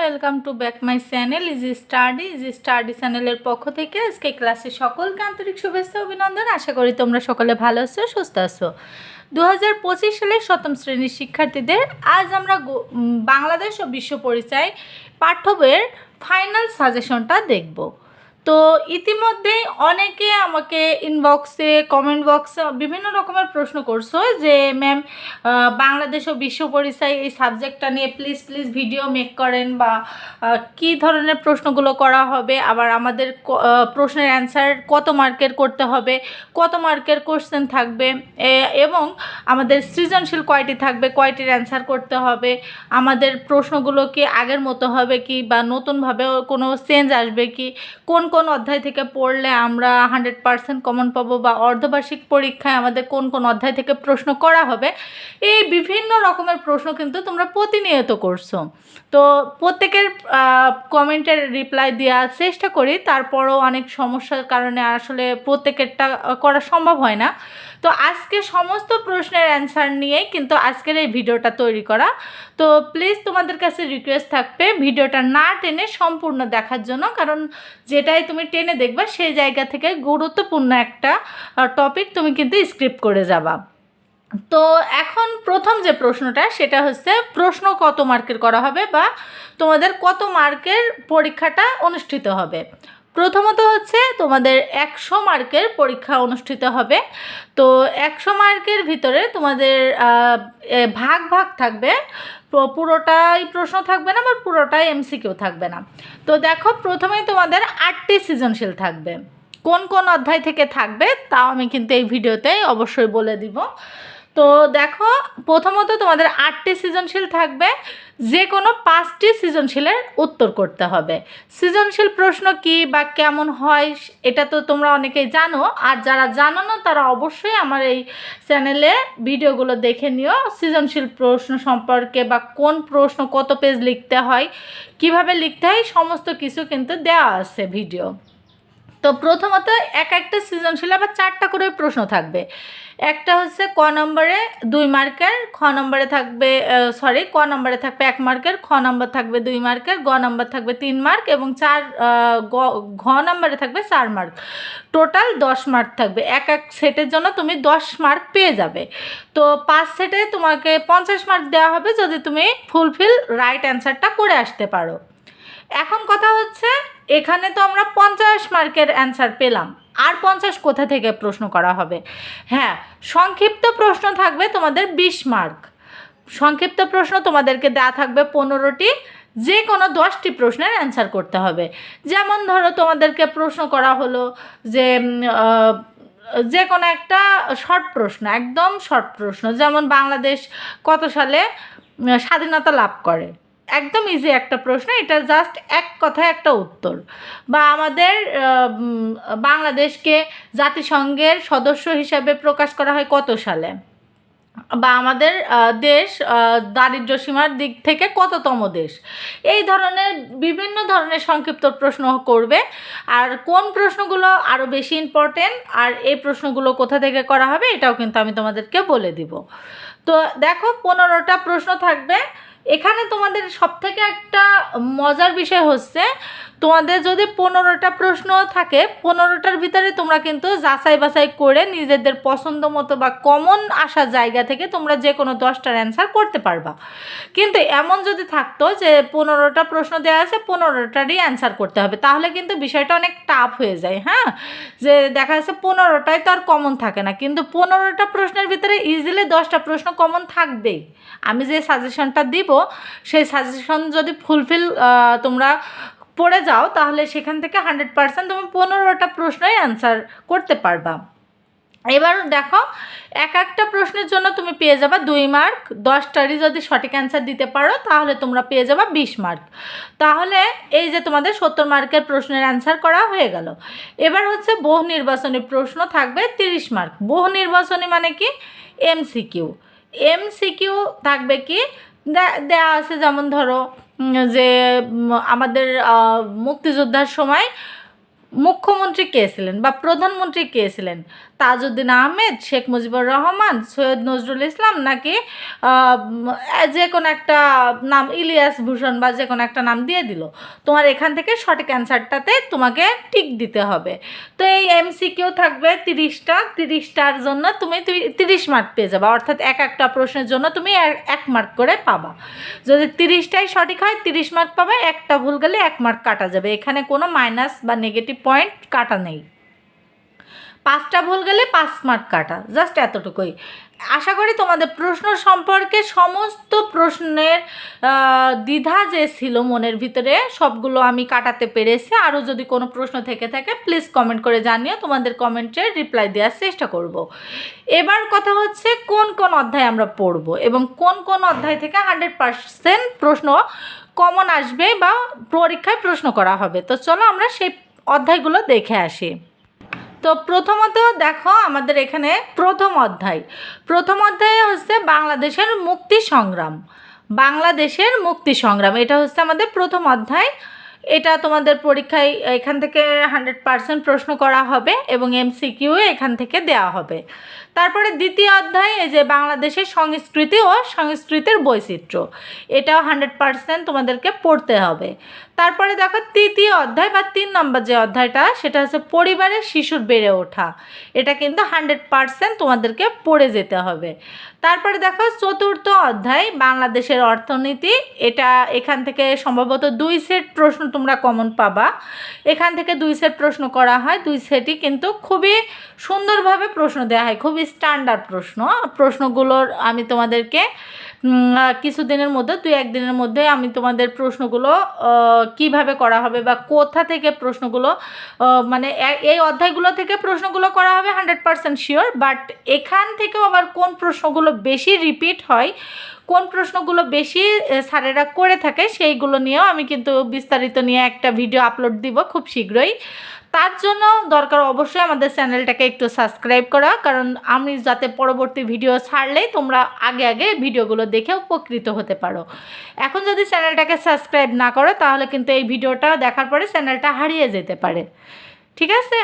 Welcome to back my channel easy study easy study চ্যানেলের পক্ষ থেকে আজকে ক্লাসে সকলকে আন্তরিক শুভেচ্ছা অভিনন্দন। আশা করি তোমরা সকলে ভালো আছো, সুস্থ আছো। দু হাজার পঁচিশ সালের সপ্তম শ্রেণির শিক্ষার্থীদের আজ আমরা বাংলাদেশ ও বিশ্ব পরিচয় পাঠ্য বইয়ের ফাইনাল সাজেশনটা দেখব। তো ইতিমধ্যেই অনেকে আমাকে ইনবক্সে কমেন্ট বক্সে বিভিন্ন রকমের প্রশ্ন করছ যে ম্যাম বাংলাদেশ ও বিশ্ব পরিচয় এই সাবজেক্টটা নিয়ে প্লিজ প্লিজ ভিডিও মেক করেন বা কী ধরনের প্রশ্নগুলো করা হবে? আবার আমাদের প্রশ্নের অ্যান্সার কত মার্কের করতে হবে? কত মার্কের কোশ্চেন থাকবে? এবং আমাদের সৃজনশীল কয়টি থাকবে? কয়টির অ্যান্সার করতে হবে? আমাদের প্রশ্নগুলো কি আগের মতো হবে কি বা নতুনভাবে কোনো চেঞ্জ আসবে কি? কোন কোন অধ্যায় থেকে পড়লে আমরা হান্ড্রেড পার্সেন্ট কমন পাবো বা অর্ধবার্ষিক পরীক্ষায় আমাদের কোন কোন অধ্যায় থেকে প্রশ্ন করা হবে, এই বিভিন্ন রকমের প্রশ্ন কিন্তু তোমরা প্রতিনিয়ত করছ। তো প্রত্যেকের কমেন্টের রিপ্লাই দেওয়ার চেষ্টা করি, তারপরও অনেক সমস্যার কারণে আসলে প্রত্যেকেরটা করা সম্ভব হয় না। তো আজকে সমস্ত প্রশ্নের অ্যান্সার নিয়েই কিন্তু আজকের এই ভিডিওটা তৈরি করা। তো প্লিজ তোমাদের কাছে রিকোয়েস্ট থাকবে ভিডিওটা না টেনে সম্পূর্ণ দেখার জন্য, কারণ যেটাই তুমি টেনে দেখবা সেই জায়গা থেকে গুরুত্বপূর্ণ একটা টপিক তুমি কিন্তু স্ক্রিপ্ট করে যাবা। তো এখন প্রথম যে প্রশ্নটা, সেটা হচ্ছে প্রশ্ন কত মার্কের করা হবে বা তোমাদের কত মার্কের পরীক্ষাটা অনুষ্ঠিত হবে? প্রথমত হচ্ছে তোমাদের একশো মার্কের পরীক্ষা অনুষ্ঠিত হবে। তো একশো মার্কের ভিতরে তোমাদের ভাগ ভাগ থাকবে। পুরোটাই প্রশ্ন থাকবে না বা পুরোটাই এমসি এমসিকিউ থাকবে না। তো দেখো, প্রথমেই তোমাদের আটটি সৃজনশীল থাকবে। কোন কোন অধ্যায় থেকে থাকবে, তাও আমি কিন্তু এই ভিডিওতে অবশ্যই বলে দিব। তো দেখো, প্রথমত তোমাদের আটটি সৃজনশীল থাকবে। যে কোনো পাঁচটি সৃজনশীলের উত্তর করতে হবে। সৃজনশীল প্রশ্ন কি বা কেমন হয়, এটা তো তোমরা অনেকেই জানো। আর যারা জানো না, তারা অবশ্যই আমার এই চ্যানেলে ভিডিওগুলো দেখে নিও। সৃজনশীল প্রশ্ন সম্পর্কে বা কোন প্রশ্ন কত পেজ লিখতে হয়, কীভাবে লিখতে হয়, সমস্ত কিছু কিন্তু দেওয়া আছে ভিডিও। তো প্রথমত এক একটা সৃজনশীল আবার চারটা করে প্রশ্ন থাকবে। একটা হচ্ছে ক নম্বরে দুই মার্কের, খ নম্বরে থাকবে সরি ক নম্বরে থাকবে এক মার্কের, খ নম্বর থাকবে দুই মার্কের, গ নম্বর থাকবে তিন মার্ক এবং চার ঘ নম্বরে থাকবে চার মার্ক। টোটাল দশ মার্ক থাকবে। এক এক সেটের জন্য তুমি দশ মার্ক পেয়ে যাবে। তো পাঁচ সেটে তোমাকে পঞ্চাশ মার্ক দেওয়া হবে যদি তুমি ফুলফিল রাইট অ্যান্সারটা করে আসতে পারো। এখন কথা হচ্ছে, এখানে তো আমরা পঞ্চাশ মার্কের অ্যান্সার পেলাম। আর পঞ্চাশ কোথা থেকে প্রশ্ন করা হবে? হ্যাঁ সংক্ষিপ্ত প্রশ্ন থাকবে তোমাদের বিশ মার্ক। সংক্ষিপ্ত প্রশ্ন তোমাদেরকে দেওয়া থাকবে পনেরোটি যে কোনো দশটি প্রশ্নের অ্যান্সার করতে হবে। যেমন ধরো তোমাদেরকে প্রশ্ন করা হলো যে যে কোনো একটা শর্ট প্রশ্ন, একদম শর্ট প্রশ্ন, যেমন বাংলাদেশ কত সালে স্বাধীনতা লাভ করে? একদম ইজি একটা প্রশ্ন এটা জাস্ট এক কথায় একটা উত্তর। বা আমাদের বাংলাদেশকে জাতিসংঘের সদস্য হিসাবে প্রকাশ করা হয় কত সালে? বা আমাদের দেশ আহ, দারিদ্র্য সীমার দিক থেকে কততম দেশ? এই ধরনের বিভিন্ন ধরনের সংক্ষিপ্ত প্রশ্ন করবে। আর কোন প্রশ্নগুলো আরও বেশি ইম্পর্টেন্ট আর এই প্রশ্নগুলো কোথা থেকে করা হবে এটাও কিন্তু আমি তোমাদেরকে বলে দিব। তো দেখো পনেরোটা প্রশ্ন থাকবে। এখানে তোমাদের সব থেকে একটা মজার বিষয় হচ্ছে, তোমাদের যদি পনেরোটা প্রশ্ন থাকে, পনেরোটার ভিতরে তোমরা কিন্তু যাচাই বাছাই করে নিজেদের পছন্দ মতো বা কমন আসা জায়গা থেকে তোমরা যে কোনো দশটার অ্যান্সার করতে পারবা। কিন্তু এমন যদি থাকতো যে পনেরোটা প্রশ্ন দেওয়া আছে, পনেরোটারই অ্যান্সার করতে হবে, তাহলে কিন্তু বিষয়টা অনেক টাফ হয়ে যায় হ্যাঁ? যে দেখা যাচ্ছে পনেরোটায় তো আর কমন থাকে না, কিন্তু পনেরোটা প্রশ্নের ভিতরে ইজিলি দশটা প্রশ্ন কমন থাকবেই। আমি যে সাজেশনটা দিব সেই সাজেশন যদি ফুলফিল তোমরা পড়ে যাও, তাহলে সেখান থেকে হান্ড্রেড পার্সেন্ট তুমি পনেরোটা প্রশ্নই অ্যান্সার করতে পারবা। এবার দেখো, এক একটা প্রশ্নের জন্য তুমি পেয়ে যাবা দুই মার্ক দশটারই যদি সঠিক অ্যান্সার দিতে পারো, তাহলে তোমরা পেয়ে যাবা বিশ মার্ক তাহলে এই যে তোমাদের সত্তর মার্কের প্রশ্নের অ্যান্সার করা হয়ে গেল। এবার হচ্ছে বহু নির্বাচনী প্রশ্ন থাকবে তিরিশ মার্ক বহু নির্বাচনী মানে কি? এমসিকিউ এমসিকিউ থাকবে কি? দেয়া আছে যেমন ধরো যে আমাদের মুক্তিযোদ্ধার সময় মুখ্যমন্ত্রী কে ছিলেন বা প্রধানমন্ত্রী কে ছিলেন? তাজউদ্দিন আহমেদ, শেখ মুজিবুর রহমান, সৈয়দ নজরুল ইসলাম নাকি যে কোনো একটা নাম, ইলিয়াস ভূষণ বা যে কোনো একটা নাম দিয়ে দিল। তোমার এখান থেকে সঠিক অ্যান্সারটাতে তোমাকে টিক দিতে হবে। তো এই এমসিকিউ থাকবে তিরিশটা। তিরিশটার জন্য তুমি তিরিশ মার্ক পেয়ে যাবে। অর্থাৎ এক একটা প্রশ্নের জন্য তুমি এক- এক মার্ক করে পাবা। যদি তিরিশটাই সঠিক হয়, তিরিশ মার্ক পাবে, একটা ভুল গেলে এক মার্ক কাটা যাবে। এখানে কোনো মাইনাস বা নেগেটিভ পয়েন্ট কাটা নেই। পাঁচটা ভুল গেলে পাঁচ মার্ক কাটা জাস্ট এতটুকুই। আশা করি তোমাদের প্রশ্ন সম্পর্কে সমস্ত প্রশ্নের দ্বিধা যে ছিল মনের ভিতরে, সবগুলো আমি কাটাতে পেরেছি। আরও যদি কোনো প্রশ্ন থেকে থাকে প্লিজ কমেন্ট করে জানিও, তোমাদের কমেন্টের রিপ্লাই দেওয়ার চেষ্টা করব। এবার কথা হচ্ছে, কোন কোন অধ্যায় আমরা পড়ব? এবং কোন কোন অধ্যায় থেকে হান্ড্রেড পার্সেন্ট প্রশ্ন কমন আসবে বা পরীক্ষায় প্রশ্ন করা হবে? তো চলো আমরা সেই অধ্যায়গুলো দেখে আসি। তো প্রথমত দেখো আমাদের এখানে প্রথম অধ্যায়। প্রথম অধ্যায়ে হচ্ছে বাংলাদেশের মুক্তি সংগ্রাম। বাংলাদেশের মুক্তি সংগ্রাম, এটা হচ্ছে আমাদের প্রথম অধ্যায়। এটা তোমাদের পরীক্ষায় এখান থেকে হান্ড্রেড পার্সেন্ট প্রশ্ন করা হবে এবং এমসিকিউ এখান থেকে দেওয়া হবে। তারপরে দ্বিতীয় অধ্যায়, এই যে বাংলাদেশের সংস্কৃতি ও সংস্কৃতির বৈচিত্র্য, এটাও হান্ড্রেড পার্সেন্ট তোমাদেরকে পড়তে হবে। তারপরে দেখো তৃতীয় অধ্যায় বা তিন নম্বর যে অধ্যায়টা, সেটা হচ্ছে পরিবারের শিশুর বেড়ে ওঠা। এটা কিন্তু হান্ড্রেড পার্সেন্ট তোমাদেরকে পড়ে যেতে হবে। তারপরে দেখো চতুর্থ অধ্যায়, বাংলাদেশের অর্থনীতি। এটা এখান থেকে সম্ভবত দুই সেট প্রশ্ন তোমরা কমন পাবা। এখান থেকে দুই সেট প্রশ্ন করা হয়। দুই সেটই কিন্তু খুবই সুন্দরভাবে প্রশ্ন দেওয়া হয়। খুবই স্ট্যান্ডার্ড প্রশ্ন। প্রশ্নগুলোর আমি তোমাদেরকে কিছুদিনের মধ্যে, দুই একদিনের মধ্যে আমি তোমাদের প্রশ্নগুলো কীভাবে করা হবে বা কোথা থেকে প্রশ্নগুলো মানে এই অধ্যায়গুলো থেকে প্রশ্নগুলো করা হবে হান্ড্রেড পারসেন্ট শিওর বাট এখান থেকেও আবার কোন প্রশ্নগুলো বেশি রিপিট হয়, কোন প্রশ্নগুলো বেশি স্যারেরা করে থাকে, সেইগুলো নিয়েও আমি কিন্তু বিস্তারিত নিয়ে একটা ভিডিও আপলোড দিব খুব শীঘ্রই। তার জন্য দরকার অবশ্যই আমাদের চ্যানেলটাকে একটু সাবস্ক্রাইব করা, কারণ আমি যাতে পরবর্তী ভিডিও ছাড়লেই তোমরা আগে আগে ভিডিওগুলো দেখে উপকৃত হতে পারো। এখন যদি চ্যানেলটাকে সাবস্ক্রাইব না করো, তাহলে কিন্তু এই ভিডিওটা দেখার পরে চ্যানেলটা হারিয়ে যেতে পারে। ঠিক আছে?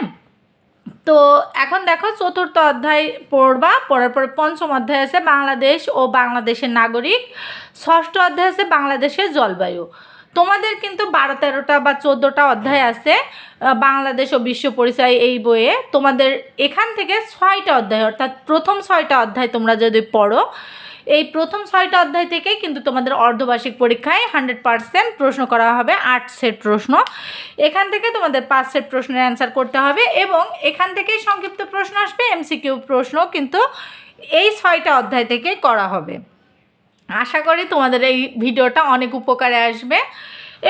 তো এখন দেখো চতুর্থ অধ্যায় পড়বা, পড়ার পরে পঞ্চম অধ্যায় আছে বাংলাদেশ ও বাংলাদেশের নাগরিক, ষষ্ঠ অধ্যায় আছে বাংলাদেশের জলবায়ু। তোমাদের কিন্তু বারো তেরোটা বা চোদ্দোটা অধ্যায় আছে বাংলাদেশ ও বিশ্ব পরিচয় এই বইয়ে। তোমাদের এখান থেকে ছয়টা অধ্যায়, অর্থাৎ প্রথম ছয়টা অধ্যায় তোমরা যদি পড়ো, এই প্রথম ছয়টা অধ্যায় থেকে কিন্তু তোমাদের অর্ধবার্ষিক পরীক্ষায় হান্ড্রেড পার্সেন্ট প্রশ্ন করা হবে, আট সেট প্রশ্ন। এখান থেকে তোমাদের পাঁচ সেট প্রশ্নের অ্যান্সার করতে হবে এবং এখান থেকেই সংক্ষিপ্ত প্রশ্ন আসবে এমসিকিউ প্রশ্ন কিন্তু এই ছয়টা অধ্যায় থেকে করা হবে। আশা করি তোমাদের এই ভিডিওটা অনেক উপকারে আসবে।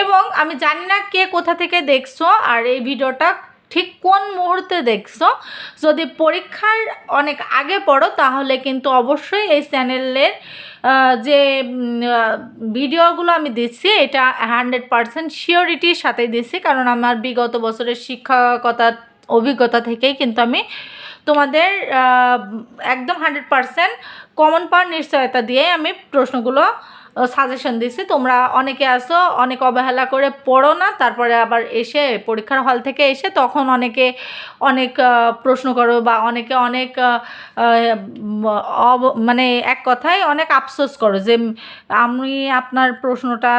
এবং আমি জানি না কে কোথা থেকে দেখছ আর এই ভিডিওটা ঠিক কোন মুহূর্তে দেখছ। যদি পরীক্ষার অনেক আগে পড়ো, তাহলে কিন্তু অবশ্যই এই চ্যানেলের যে ভিডিওগুলো আমি দিচ্ছি, এটা হান্ড্রেড পারসেন্ট শিওরিটির সাথে দিচ্ছি। কারণ আমার বিগত বছরের শিক্ষকতার অভিজ্ঞতা থেকেই কিন্তু আমি তোমাদের একদম হান্ড্রেড পারসেন্ট কমন পাওয়ার নিশ্চয়তা দিয়ে আমি প্রশ্নগুলো সাজেশন দিচ্ছি তোমরা অনেকে আসো অনেক অবহেলা করে পড়ো না তারপরে আবার এসে পরীক্ষার হল থেকে এসে তখন অনেকে অনেক প্রশ্ন করো বা অনেকে অনেক অব- মানে এক কথায় অনেক আফসোস করো যে আমি আপনার প্রশ্নটা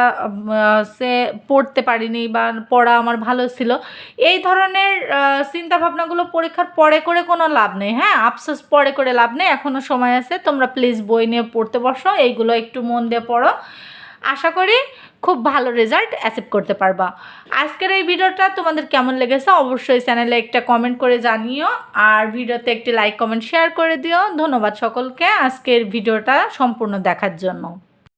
সে পড়তে পারিনি বা পড়া আমার ভালো ছিল। এই ধরনের আহ, চিন্তাভাবনাগুলো পরীক্ষার পরে করে কোনো লাভ নেই হ্যাঁ? আফসোস পরে করে লাভ নেই এখনও সময় আছে তোমরা প্লিজ বই নিয়ে পড়তে বসো এইগুলো একটু মন দিয়ে পড়ো। আশা করি খুব ভালো রেজাল্ট অ্যাসেপ্ট করতে পারবা। আজকের এই ভিডিওটা তোমাদের কেমন লেগেছে অবশ্যই চ্যানেলে একটা কমেন্ট করে জানিও আর ভিডিওতে একটি লাইক কমেন্ট শেয়ার করে দিও। ধন্যবাদ সকলকে আজকের ভিডিওটা সম্পূর্ণ দেখার জন্য।